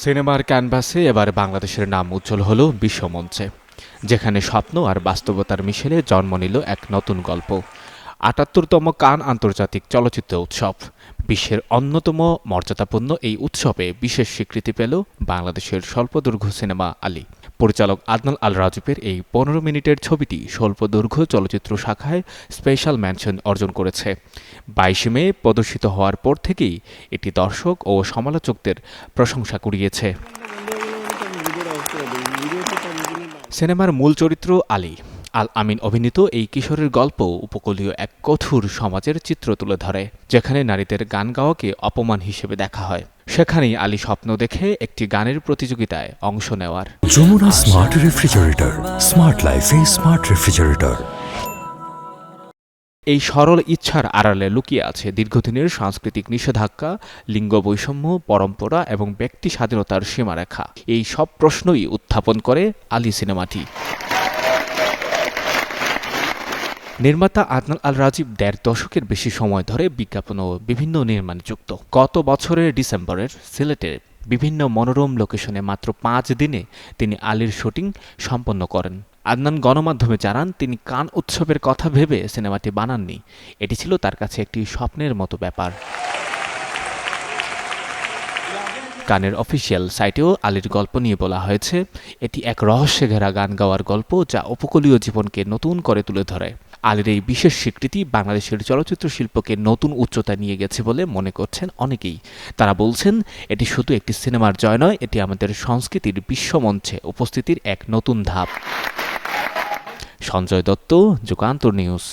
সিনেমার ক্যানভাসে এবার বাংলাদেশের নাম উজ্জ্বল হলো বিশ্বমঞ্চে, যেখানে স্বপ্ন আর বাস্তবতার মিশেলে জন্ম নিল এক নতুন গল্প, আটাত্তরতম কান আন্তর্জাতিক চলচ্চিত্র উৎসব। বিশ্বের অন্যতম মর্যাদাপূর্ণ এই উৎসবে বিশেষ স্বীকৃতি পেল বাংলাদেশের স্বল্পদৈর্ঘ্য সিনেমা আলী। পরিচালক আদনাল আল রাজীবের এই পনেরো মিনিটের ছবিটি স্বল্পদৈর্ঘ্য চলচ্চিত্র শাখায় স্পেশাল ম্যানশন অর্জন করেছে। বাইশে মে প্রদর্শিত হওয়ার পর থেকেই এটি দর্শক ও সমালোচকদের প্রশংসা কুড়িয়েছে। সিনেমার মূল চরিত্র আলী। আল আমিন অভিনীত এই কিশোরের গল্প উপকূলীয় এক কঠোর সমাজের চিত্র তুলে ধরে, যেখানে নারীদের গান গাওয়াকে অপমান হিসেবে দেখা হয়। সেখানেই আলী স্বপ্ন দেখে একটি গানের প্রতিযোগিতায় অংশ নেওয়ার। যমুনা স্মার্ট রেফ্রিজারেটর স্মার্ট লাইফে স্মার্ট রেফ্রিজারেটর এই সরল ইচ্ছার আড়ালে লুকিয়ে আছে দীর্ঘদিনের সাংস্কৃতিক নিষেধাজ্ঞা লিঙ্গ বৈষম্য পরম্পরা এবং ব্যক্তি স্বাধীনতার সীমারেখা। এই সব প্রশ্নই উত্থাপন করে আলী সিনেমাটি। নির্মাতা আদনাল আল রাজীব দেড় দশকের বেশি সময় ধরে বিজ্ঞাপন ও বিভিন্ন নির্মাণে যুক্ত। গত বছরের ডিসেম্বরের সিলেটের বিভিন্ন মনোরম লোকেশনে মাত্র পাঁচ দিনে তিনি আলীর শুটিং সম্পন্ন করেন। আদনান গণমাধ্যমে জানান, তিনি কান উৎসবের কথা ভেবে সিনেমাটি বানাননি। এটি ছিল তার কাছে একটি স্বপ্নের মতো ব্যাপার। গানের অফিসিয়াল সাইটেও আলীর গল্প নিয়ে বলা হয়েছে। এটি এক রহস্যে ঘেরা গান গাওয়ার গল্প যা উপকূলীয় জীবনকে নতুন করে তুলে ধরে। আলীর এই বিশেষ স্বীকৃতি বাংলাদেশের চলচ্চিত্র শিল্পকে নতুন উচ্চতা নিয়ে গেছে বলে মনে করছেন অনেকেই। তারা বলছেন, এটি শুধু একটি সিনেমার জয় নয়, এটি আমাদের সংস্কৃতির বিশ্বমঞ্চে উপস্থিতির এক নতুন ধাপ। সঞ্জয় দত্ত, যুগান্তর নিউজ।